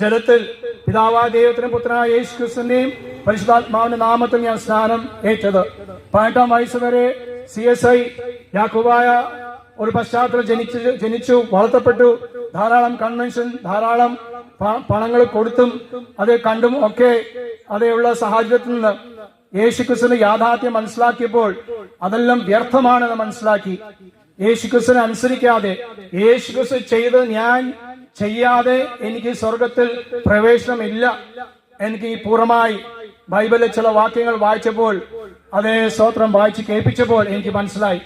ജലത്തിൽ പിതാവായ ദൈവത്തിനും പുത്രനായ യേശു ക്രിസ്തുവിന്റെയും പരിശുദ്ധാത്മാവിന്റെ നാമത്തിൽ ഞാൻ സ്നാനം ഏറ്റത്. പതിനെട്ടാം വയസ്സ് വരെ സി എസ് ഐ യാക്കുബായ ഒരു പശ്ചാത്തലം ജനിച്ചു ജനിച്ചു വളർത്തപ്പെട്ടു. ധാരാളം കൺവെൻഷൻ ധാരാളം പണങ്ങൾ കൊടുത്തും അത് കണ്ടും ഒക്കെ അതേയുള്ള സാഹചര്യത്തിൽ നിന്ന് യേശുക്രിസ്തുവിന്റെ യാഥാർത്ഥ്യം മനസ്സിലാക്കിയപ്പോൾ അതെല്ലാം വ്യർത്ഥമാണെന്ന് മനസ്സിലാക്കി. യേശുക്രിസ്തുവിനെ അനുസരിക്കാതെ യേശുക്രിസ്തു ചെയ്ത് ഞാൻ ചെയ്യാതെ എനിക്ക് സ്വർഗത്തിൽ പ്രവേശനമില്ല എനിക്ക് ഈ പൂർണമായി ബൈബിളിലെ ചില വാക്യങ്ങൾ വായിച്ചപ്പോൾ അതേ സ്തോത്രം വായിച്ച് കേൾപ്പിച്ചപ്പോൾ എനിക്ക് മനസ്സിലായി.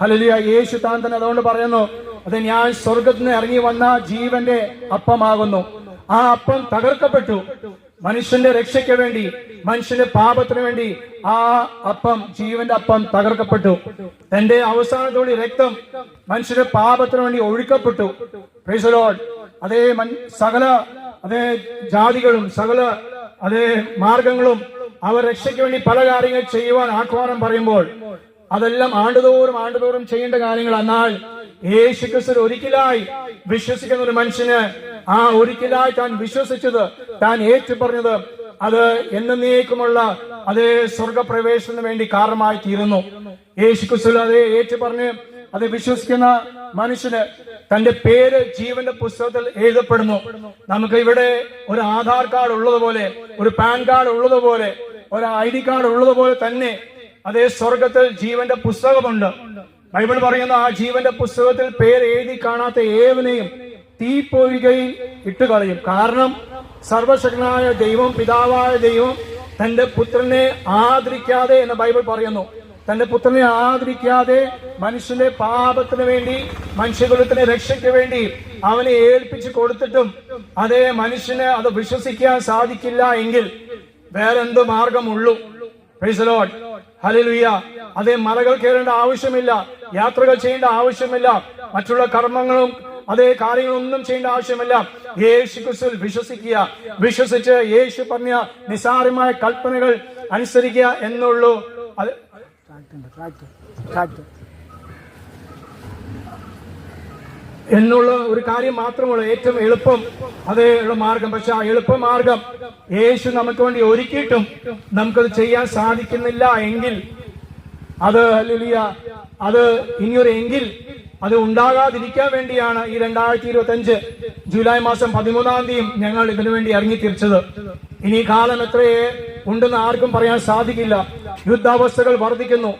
ഹലലിയ യേശു താൻ തന്നെ അതുകൊണ്ട് പറയുന്നു അത് ഞാൻ സ്വർഗത്തിന് ഇറങ്ങി വന്ന ജീവന്റെ അപ്പമാകുന്നു. ആ അപ്പം തകർക്കപ്പെട്ടു. മനുഷ്യന്റെ രക്ഷയ്ക്ക് വേണ്ടി മനുഷ്യന്റെ പാപത്തിന് വേണ്ടി ആ അപ്പം ജീവന്റെ അപ്പം തകർക്കപ്പെട്ടു. തന്റെ അവസാനത്തോടെ രക്തം മനുഷ്യന്റെ പാപത്തിന് വേണ്ടി ഒഴുക്കപ്പെട്ടു. Lord. അതേ സകല അതേ ജാതികളും സകല അതേ മാർഗങ്ങളും അവർ രക്ഷയ്ക്ക് വേണ്ടി പല കാര്യങ്ങൾ ചെയ്യുവാൻ ആഹ്വാനം പറയുമ്പോൾ അതെല്ലാം ആണ്ടുതോറും ആണ്ടുതോറും ചെയ്യേണ്ട കാര്യങ്ങൾ. എന്നാൽ യേശു ക്രിസ്തു ഒരിക്കലായി വിശ്വസിക്കുന്ന ഒരു മനുഷ്യന് ആ ഒരിക്കലായി താൻ വിശ്വസിച്ചത് താൻ ഏറ്റു പറഞ്ഞത് അത് എന്നേക്കുമുള്ള അതേ സ്വർഗപ്രവേശനത്തിന് വേണ്ടി കാരണമായി തീരുന്നു. യേശു ക്രിസ്തു അതേ ഏറ്റു പറഞ്ഞ് അത് വിശ്വസിക്കുന്ന മനുഷ്യന് തന്റെ പേര് ജീവന്റെ പുസ്തകത്തിൽ എഴുതപ്പെടുന്നു. നമുക്ക് ഇവിടെ ഒരു ആധാർ കാർഡ് ഉള്ളതുപോലെ ഒരു പാൻ കാർഡ് ഉള്ളതുപോലെ ഒരു ഐ ഡി കാർഡ് ഉള്ളതുപോലെ തന്നെ അതേ സ്വർഗത്തിൽ ജീവന്റെ പുസ്തകമുണ്ട്. ബൈബിൾ പറയുന്ന ആ ജീവന്റെ പുസ്തകത്തിൽ പേര് എഴുതി കാണാത്ത ഏവനെയും തീപ്പൊയ്കയിൽ ഇട്ടുകളയും. കാരണം സർവശക്തനായ ദൈവം പിതാവായ ദൈവം തന്റെ പുത്രനെ ആദരിക്കാതെ എന്ന് ബൈബിൾ പറയുന്നു. തന്റെ പുത്രനെ ആദരിക്കാതെ മനുഷ്യന്റെ പാപത്തിന് വേണ്ടി മനുഷ്യകുലത്തിന്റെ രക്ഷയ്ക്ക് വേണ്ടി അവനെ ഏൽപ്പിച്ചു കൊടുത്തിട്ടും അതേ മനുഷ്യന് അത് വിശ്വസിക്കാൻ സാധിക്കില്ല എങ്കിൽ വേറെന്ത് മാർഗമുള്ളൂ? ഹലിലുയ്യ. അതേ മലകൾ കയറേണ്ട ആവശ്യമില്ല. യാത്രകൾ ചെയ്യേണ്ട ആവശ്യമില്ല. മറ്റുള്ള കർമ്മങ്ങളും അതേ കാര്യങ്ങളൊന്നും ചെയ്യേണ്ട ആവശ്യമില്ല. യേശു ക്രിസ്തുവിൽ വിശ്വസിക്കുക. വിശ്വസിച്ച് യേശു പറഞ്ഞ നിസാരമായ കൽപ്പനകൾ അനുസരിക്കുക എന്നുള്ളൂ. എന്നുള്ള ഒരു കാര്യം മാത്രമുള്ള ഏറ്റവും എളുപ്പം അതേ ഉള്ള മാർഗം. പക്ഷെ ആ എളുപ്പ മാർഗം യേശു നമുക്ക് വേണ്ടി ഒരുക്കിയിട്ടും നമുക്കത് ചെയ്യാൻ സാധിക്കുന്നില്ല എങ്കിൽ അത് ഹല്ലേലൂയ അത് ഇനിയൊരു എങ്കിൽ അത് ഉണ്ടാകാതിരിക്കാൻ വേണ്ടിയാണ് ഈ രണ്ടായിരത്തി ഇരുപത്തി അഞ്ച് ജൂലൈ മാസം പതിമൂന്നാം തീയതി ഞങ്ങൾ ഇതിനു വേണ്ടി ഇറങ്ങി തിരിച്ചത് ഇനി കാലം എത്രയേ ഉണ്ടെന്ന് ആർക്കും പറയാൻ സാധിക്കില്ല. യുദ്ധാവസ്ഥകൾ വർദ്ധിക്കുന്നു.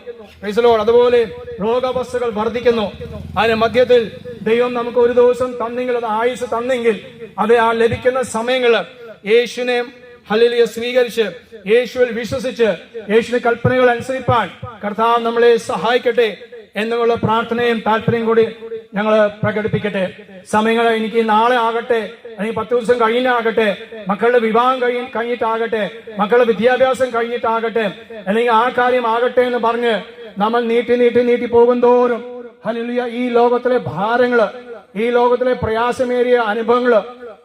അതുപോലെ രോഗാവസ്ഥകൾ വർദ്ധിക്കുന്നു. അതിന് മധ്യത്തിൽ ദൈവം നമുക്ക് ഒരു ദിവസം തന്നെങ്കിൽ അത് ആയുസ് തന്നെങ്കിൽ അത് ആ ലഭിക്കുന്ന സമയങ്ങൾ യേശുവിനെ ഹലിലിയെ സ്വീകരിച്ച് യേശുവിൽ വിശ്വസിച്ച് യേശുവിന്റെ കൽപ്പനകൾ അനുസരിപ്പാൻ കർത്താവ് നമ്മളെ സഹായിക്കട്ടെ. എന്നുള്ള പ്രാർത്ഥനയും താല്പര്യം കൂടി ഞങ്ങൾ പ്രകടിപ്പിക്കട്ടെ. സമയങ്ങൾ എനിക്ക് നാളെ ആകട്ടെ അല്ലെങ്കിൽ പത്ത് ദിവസം കഴിഞ്ഞാകട്ടെ മക്കളുടെ വിവാഹം കഴി കഴിഞ്ഞിട്ടാകട്ടെ മക്കളുടെ വിദ്യാഭ്യാസം കഴിഞ്ഞിട്ടാകട്ടെ അല്ലെങ്കിൽ ആ കാര്യം ആകട്ടെ എന്ന് പറഞ്ഞ് നമ്മൾ നീട്ടി നീട്ടി നീട്ടി പോകും തോറും. ഹല്ലേലൂയ. ഈ ലോകത്തിലെ ഭാരങ്ങൾ ഈ ലോകത്തിലെ പ്രയാസമേറിയ അനുഭവങ്ങൾ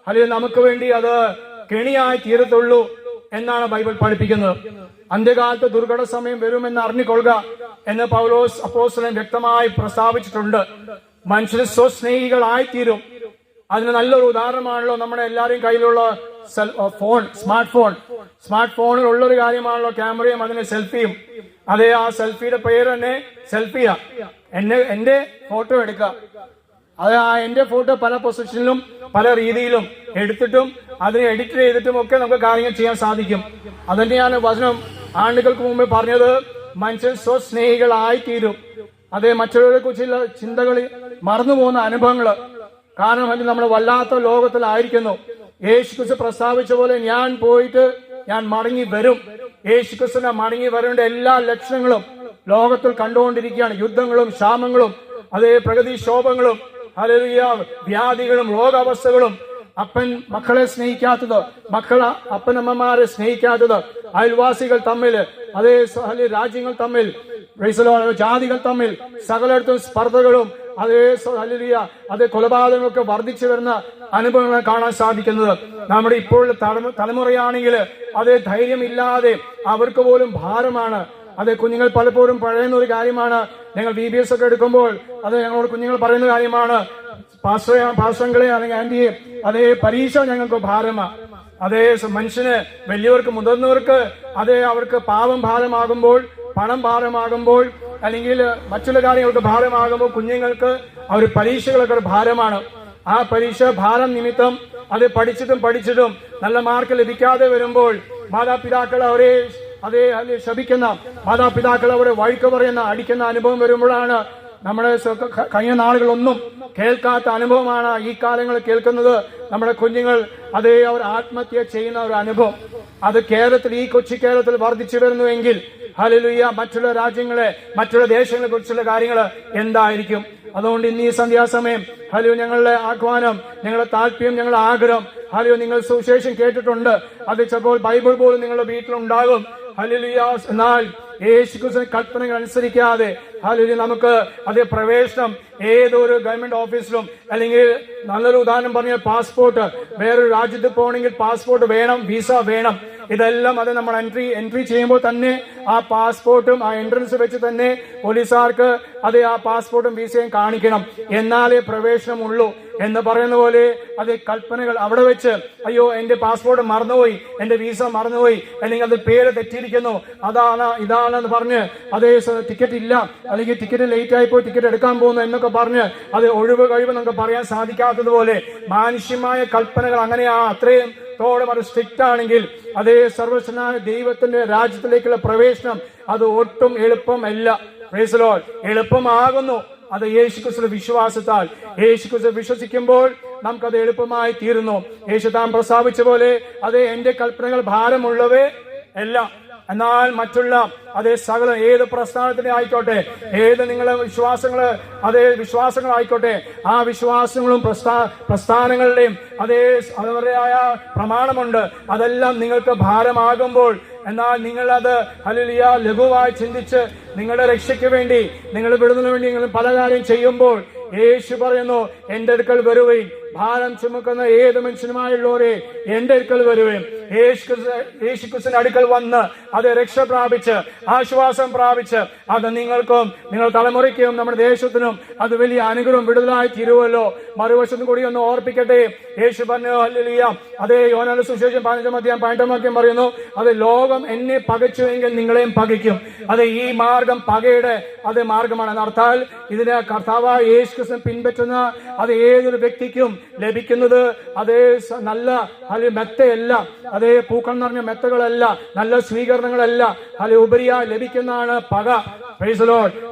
അല്ലെങ്കിൽ നമുക്ക് വേണ്ടി അത് കെണിയായി തീരത്തുള്ളൂ. എന്നാണ് ബൈബിൾ പഠിപ്പിക്കുന്നത്. അന്ത്യകാലത്ത് ദുർഘട സമയം വരുമെന്ന് അറിഞ്ഞുകൊള്ളുക എന്ന് പൗലോസ് അപ്പോസ്തലൻ വ്യക്തമായി പ്രസ്താവിച്ചിട്ടുണ്ട്. മനുഷ്യർ സ്വസ്നേഹികളായിത്തീരും. അതിന് നല്ലൊരു ഉദാഹരണമാണല്ലോ നമ്മുടെ എല്ലാവരും കയ്യിലുള്ള ഫോൺ സ്മാർട്ട് ഫോൺ സ്മാർട്ട് ഫോണിൽ ഉള്ളൊരു കാര്യമാണല്ലോ ക്യാമറയും അതിന് സെൽഫിയും അതെ ആ സെൽഫിയുടെ പേര് തന്നെ സെൽഫിയാ എന്നെ എന്റെ ഫോട്ടോ എടുക്കുക. അത് ആ എന്റെ ഫോട്ടോ പല പൊസിഷനിലും പല രീതിയിലും എടുത്തിട്ടും അതിനെ എഡിറ്റ് ചെയ്തിട്ടും ഒക്കെ നമുക്ക് കാര്യങ്ങൾ ചെയ്യാൻ സാധിക്കും. അതുതന്നെയാണ് വചനം ആണ്ടുകൾക്ക് മുമ്പ് പറഞ്ഞത് മനുഷ്യൻ സ്വസ്നേഹികളായി തീരും അതേ മറ്റുള്ളവരെ കുറിച്ചുള്ള ചിന്തകൾ മറന്നു പോകുന്ന അനുഭവങ്ങൾ. കാരണം അത് നമ്മൾ വല്ലാത്ത ലോകത്തിലായിരിക്കുന്നു. യേശു ക്രിസ്തു പ്രസ്താവിച്ച പോലെ ഞാൻ പോയിട്ട് ഞാൻ മടങ്ങി വരും. യേശു ക്രിസ്തുവിന്റെ മടങ്ങി വരേണ്ട എല്ലാ ലക്ഷണങ്ങളും ലോകത്തിൽ കണ്ടുകൊണ്ടിരിക്കുകയാണ്. യുദ്ധങ്ങളും ക്ഷാമങ്ങളും അതേ പ്രഗതിക്ഷോഭങ്ങളും ഹല്ലേലൂയ. വ്യാധികളും രോഗാവസ്ഥകളും അപ്പൻ മക്കളെ സ്നേഹിക്കാത്തത് മക്കൾ അപ്പനമ്മമാരെ സ്നേഹിക്കാത്തത് അയൽവാസികൾ തമ്മിൽ അതേ രാജ്യങ്ങൾ തമ്മിൽ ജാതികൾ തമ്മിൽ സകലയിടത്തും സ്പർദ്ധകളും അതേ സഹലിയ അതേ കൊലപാതകങ്ങളൊക്കെ വർദ്ധിച്ചു വരുന്ന അനുഭവങ്ങൾ കാണാൻ സാധിക്കുന്നത്. നമ്മുടെ ഇപ്പോഴുള്ള തലമുറയാണെങ്കിൽ അതേ ധൈര്യമില്ലാതെ അവർക്ക് പോലും ഭാരമാണ്. അതെ കുഞ്ഞുങ്ങൾ പലപ്പോഴും പഴയുന്ന ഒരു കാര്യമാണ്. ഞങ്ങൾ ബി ബി എസ് ഒക്കെ എടുക്കുമ്പോൾ അത് ഞങ്ങളോട് കുഞ്ഞുങ്ങൾ പറയുന്ന കാര്യമാണ്. പാസ്റ്റങ്ങളെ അല്ലെങ്കിൽ ആന്റിയെ അതേ പരീക്ഷ ഞങ്ങൾക്ക് ഭാരമാണ് അതേ മനുഷ്യന് വലിയവർക്ക് മുതിർന്നവർക്ക് അതേ അവർക്ക് പാവം ഭാരമാകുമ്പോൾ പണം ഭാരമാകുമ്പോൾ അല്ലെങ്കിൽ മറ്റുള്ള കാര്യങ്ങൾക്ക് ഭാരമാകുമ്പോൾ കുഞ്ഞുങ്ങൾക്ക് അവർ പരീക്ഷകളൊക്കെ ഒരു ഭാരമാണ്. ആ പരീക്ഷ ഭാരം നിമിത്തം അത് പഠിച്ചിട്ടും പഠിച്ചിട്ടും നല്ല മാർക്ക് ലഭിക്കാതെ വരുമ്പോൾ മാതാപിതാക്കൾ അവരെ അതേ അല്ലെ ശപിക്കുന്ന മാതാപിതാക്കൾ അവരെ വഴിക്ക് പറയുന്ന അടിക്കുന്ന അനുഭവം വരുമ്പോഴാണ് നമ്മുടെ കഴിഞ്ഞ നാളുകളൊന്നും കേൾക്കാത്ത അനുഭവമാണ് ഈ കാലങ്ങൾ കേൾക്കുന്നത്. നമ്മുടെ കുഞ്ഞുങ്ങൾ അതേ അവർ ആത്മഹത്യ ചെയ്യുന്ന ഒരു അനുഭവം. അത് കേരളത്തിൽ ഈ കൊച്ചി കേരളത്തിൽ വർദ്ധിച്ചു വരുന്നുവെങ്കിൽ ഹലലുയ്യ മറ്റുള്ള രാജ്യങ്ങളെ മറ്റുള്ള ദേശങ്ങളെ കുറിച്ചുള്ള കാര്യങ്ങൾ എന്തായിരിക്കും? അതുകൊണ്ട് ഇന്ന് ഈ സന്ധ്യാസമയം ഹലോ ഞങ്ങളുടെ ആഹ്വാനം ഞങ്ങളുടെ താല്പര്യം ഞങ്ങളുടെ ആഗ്രഹം ഹലോ നിങ്ങൾ സുവിശേഷം കേട്ടിട്ടുണ്ട്. അത് ചിലപ്പോൾ ബൈബിൾ പോലും നിങ്ങളുടെ വീട്ടിലുണ്ടാകും. ഹലിലുയ എന്നാൽ യേശുക്രിസ്തു കൽപ്പനകൾ അനുസരിക്കാതെ ഹലുലി നമുക്ക് അതേ പ്രവേശനം ഏതൊരു ഗവൺമെന്റ് ഓഫീസിലും അല്ലെങ്കിൽ നല്ലൊരു ഉദാഹരണം പറഞ്ഞാൽ പാസ്പോർട്ട് വേറൊരു രാജ്യത്ത് പോകണമെങ്കിൽ പാസ്പോർട്ട് വേണം വിസ വേണം. ഇതെല്ലാം അത് നമ്മൾ എൻട്രി എൻട്രി ചെയ്യുമ്പോൾ തന്നെ ആ പാസ്പോർട്ടും ആ എൻട്രൻസ് വെച്ച് തന്നെ പോലീസുകാർക്ക് അത് ആ പാസ്പോർട്ടും വിസയും കാണിക്കണം. എന്നാലേ പ്രവേശനമുള്ളൂ എന്ന് പറയുന്ന പോലെ അത് കൽപ്പനകൾ അവിടെ വെച്ച് അയ്യോ എന്റെ പാസ്പോർട്ട് മറന്നുപോയി എന്റെ വിസ മറന്നുപോയി അല്ലെങ്കിൽ അത് പേര് തെറ്റിയിരിക്കുന്നു അതാണ് ഇതാണെന്ന് പറഞ്ഞ് അതേ ടിക്കറ്റ് ഇല്ല അല്ലെങ്കിൽ ടിക്കറ്റ് ലേറ്റ് ആയിപ്പോ ടിക്കറ്റ് എടുക്കാൻ പോകുന്നു എന്നൊക്കെ പറഞ്ഞ് അത് ഒഴിവ് കഴിവ് നമുക്ക് പറയാൻ സാധിക്കാത്തതുപോലെ മാനുഷ്യമായ കൽപ്പനകൾ അങ്ങനെയാ അത്രയും എത്രത്തോളം അത് സ്ട്രിക്റ്റ് ആണെങ്കിൽ അതേ സർവശനായ ദൈവത്തിന്റെ രാജ്യത്തിലേക്കുള്ള പ്രവേശനം അത് ഒട്ടും എളുപ്പമല്ല. പ്രേസലോൾ. എളുപ്പമാകുന്നു. അത് യേശുക്രിസ്തു വിശ്വാസത്താൽ. യേശുക്രിസ്തു വിശ്വസിക്കുമ്പോൾ നമുക്കത് എളുപ്പമായി തീരുന്നു. യേശു താൻ പ്രസ്താവിച്ച പോലെ അത് എന്റെ കൽപ്പനകൾ ഭാരമുള്ളവേ എല്ലാം എന്നാൽ മറ്റുള്ള അതേ സകല ഏത് പ്രസ്ഥാനത്തിന്റെ ആയിക്കോട്ടെ ഏത് നിങ്ങളെ വിശ്വാസങ്ങൾ അതേ വിശ്വാസങ്ങൾ ആയിക്കോട്ടെ ആ വിശ്വാസങ്ങളും പ്രസ്ഥാ പ്രസ്ഥാനങ്ങളുടെയും അതേ അവരുടേതായ പ്രമാണമുണ്ട്. അതെല്ലാം നിങ്ങൾക്ക് ഭാരമാകുമ്പോൾ എന്നാൽ നിങ്ങൾ അത് അലിയ ലഘുവായി ചിന്തിച്ച് നിങ്ങളുടെ രക്ഷയ്ക്ക് വേണ്ടി നിങ്ങൾ വിടുന്നതിന് വേണ്ടി നിങ്ങൾ പല കാര്യം ചെയ്യുമ്പോൾ യേശു പറയുന്നു എന്റെ അടുക്കൽ വരുവേ ഭാരം ചുമക്കുന്ന ഏത് മനുഷ്യനുമായുള്ളവരെ എന്റെ അടുക്കൽ വരുവയും യേശുക്രിസ്തുവിന്റെ അടുക്കൽ വന്ന് അത് രക്ഷ പ്രാപിച്ച് ആശ്വാസം പ്രാപിച്ച് അത് നിങ്ങൾക്കും നിങ്ങൾ തലമുറയ്ക്കും നമ്മുടെ ദേശത്തിനും അത് വലിയ അനുഗ്രഹം വിടുതലായി തീരുവല്ലോ. മറുവശത്തും കൂടി ഒന്ന് ഓർപ്പിക്കട്ടെ. യേശു പറഞ്ഞു ഹല്ലേലൂയ. അതേ യോനാല സുശേഷം പതിനഞ്ചാം അധ്യായം പതിനെട്ടാം വാക്യം പറയുന്നു അത് ലോകം എന്നെ പകച്ചുവെങ്കിൽ നിങ്ങളെയും പകയ്ക്കും. അത് ഈ മാർഗം പകയുടെ അത് മാർഗമാണ്. അർത്ഥാൽ ഇതിന് കർത്താവ് യേശു ക്രിസ്തു പിൻപറ്റുന്ന അത് ഏതൊരു വ്യക്തിക്കും ലഭിക്കുന്നത് അതേ നല്ല അല്ല മെത്തയല്ല അതേ പൂക്കൾ നിറഞ്ഞ മെത്തകളല്ല നല്ല സ്വീകരണങ്ങളല്ല അല്ലെ ഉപരിയായി ലഭിക്കുന്നതാണ് പക.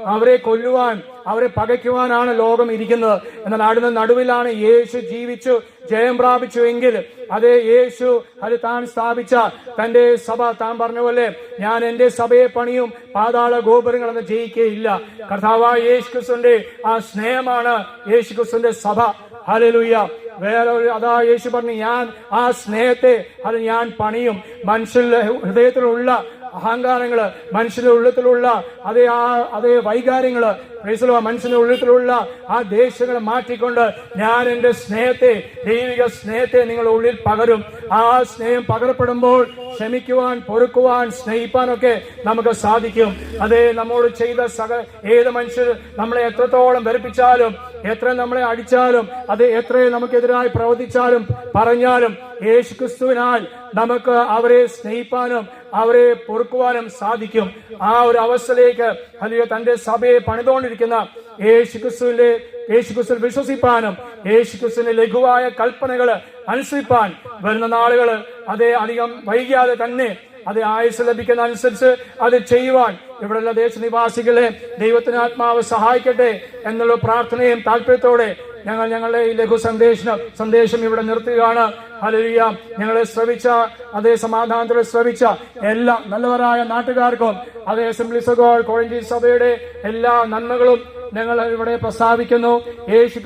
അവരെ കൊല്ലുവാൻ അവരെ പകയ്ക്കുവാനാണ് ലോകം ഇരിക്കുന്നത്. എന്നാൽ നാടിന് നടുവിലാണ് യേശു ജീവിച്ചു ജയം പ്രാപിച്ചു എങ്കിൽ അതേ യേശു അത് താൻ സ്ഥാപിച്ച തന്റെ സഭ. താൻ പറഞ്ഞ പോലെ ഞാൻ എന്റെ സഭയെ പണിയും പാതാള ഗോപുരങ്ങൾ എന്ന് ജയിക്കുകയില്ല. കർത്താവായ യേശു ക്രിസ്തുവിന്റെ ആ സ്നേഹമാണ് യേശു ക്രിസ്തുവിന്റെ സഭ. ഹല്ലേലൂയ വേറെ ഒരു അതാ യേശു പറഞ്ഞു ഞാൻ ആ സ്നേഹത്തെ അത് ഞാൻ പണിയും. മനുഷ്യരുടെ ഹൃദയത്തിലുള്ള അഹങ്കാരങ്ങൾ മനുഷ്യന്റെ ഉള്ളത്തിലുള്ള അതേ ആ അതേ വൈകാര്യങ്ങൾ പ്രൈസലോ മനുഷ്യന്റെ ഉള്ളത്തിലുള്ള ആ ദേഷ്യങ്ങൾ മാറ്റിക്കൊണ്ട് ഞാൻ എന്റെ സ്നേഹത്തെ ദൈവിക സ്നേഹത്തെ നിങ്ങളുടെ ഉള്ളിൽ പകരും. ആ സ്നേഹം പകരപ്പെടുമ്പോൾ ക്ഷമിക്കുവാൻ പൊറുക്കുവാൻ സ്നേഹിപ്പാനൊക്കെ നമുക്ക് സാധിക്കും. അതേ നമ്മോട് ചെയ്ത സക ഏത് മനുഷ്യർ നമ്മളെ എത്രത്തോളം വെറുപ്പിച്ചാലും എത്ര നമ്മളെ അടിച്ചാലും അത് എത്ര നമുക്കെതിരായി പ്രവർത്തിച്ചാലും പറഞ്ഞാലും യേശുക്രിസ്തുവിനാൽ നമുക്ക് അവരെ സ്നേഹിപ്പാനും അവരെ പൊറുക്കുവാനും സാധിക്കും. ആ ഒരു അവസ്ഥയിലേക്ക് അല്ലെങ്കിൽ തന്റെ സഭയെ പണിതുകൊണ്ടിരിക്കുന്ന യേശു ക്രിസ്തുവിന്റെ യേശു ക്രിസ്തു വിശ്വസിപ്പാനും യേശു ക്രിസ്തുവിന്റെ ലഘുവായ കൽപ്പനകൾ അനുസരിപ്പാൻ വരുന്ന നാളുകൾ അതേ അധികം വൈകാതെ തന്നെ അത് ആയുസ് ലഭിക്കുന്ന അനുസരിച്ച് അത് ചെയ്യുവാൻ ഇവിടെയുള്ള ദേശനിവാസികളെ ദൈവത്തിന് ആത്മാവ് സഹായിക്കട്ടെ എന്നുള്ള പ്രാർത്ഥനയും താല്പര്യത്തോടെ ഞങ്ങൾ ഞങ്ങളുടെ ഈ ലഘു സന്ദേശം സന്ദേശം ഇവിടെ നിർത്തുകയാണ്. ഹലരിയ ഞങ്ങളെ ശ്രവിച്ച അതേ സമാധാനത്തോടെ ശ്രവിച്ച എല്ലാ നല്ലവരായ നാട്ടുകാർക്കും അതേ അസംബ്ലി സഭ കോഴഞ്ചി സഭയുടെ എല്ലാ നന്മകളും ഞങ്ങൾ ഇവിടെ പ്രസ്താവിക്കുന്നു. യേശു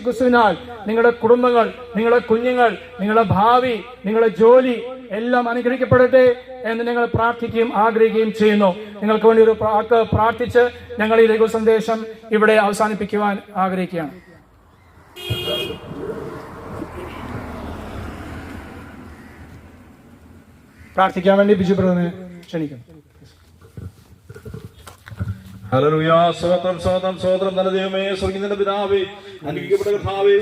ക്രിസ്തുവിനാൽ നിങ്ങളുടെ കുടുംബങ്ങൾ നിങ്ങളുടെ കുഞ്ഞുങ്ങൾ നിങ്ങളുടെ ഭാവി നിങ്ങളുടെ ജോലി എല്ലാം അനുഗ്രഹിക്കപ്പെടട്ടെ എന്ന് ഞങ്ങൾ പ്രാർത്ഥിക്കുകയും ആഗ്രഹിക്കുകയും ചെയ്യുന്നു. നിങ്ങൾക്ക് വേണ്ടി ഒരു പ്രാർത്ഥിച്ച് ഞങ്ങൾ ഈ ലഘു സന്ദേശം ഇവിടെ അവസാനിപ്പിക്കുവാൻ ആഗ്രഹിക്കുകയാണ്. പ്രാർത്ഥിക്കാൻ വേണ്ടി ബിജു ബ്രദറിനെ ക്ഷണിക്കുന്നു. ഹല്ലേലൂയ. സ്വതന്ത്രം സ്വതന്ത്രം സ്വതന്ത്രം നല്ല ദൈവമേ സ്വർഗീയ പിതാവേ അനുഗ്രഹിക്കപ്പെട്ട കർത്താവേ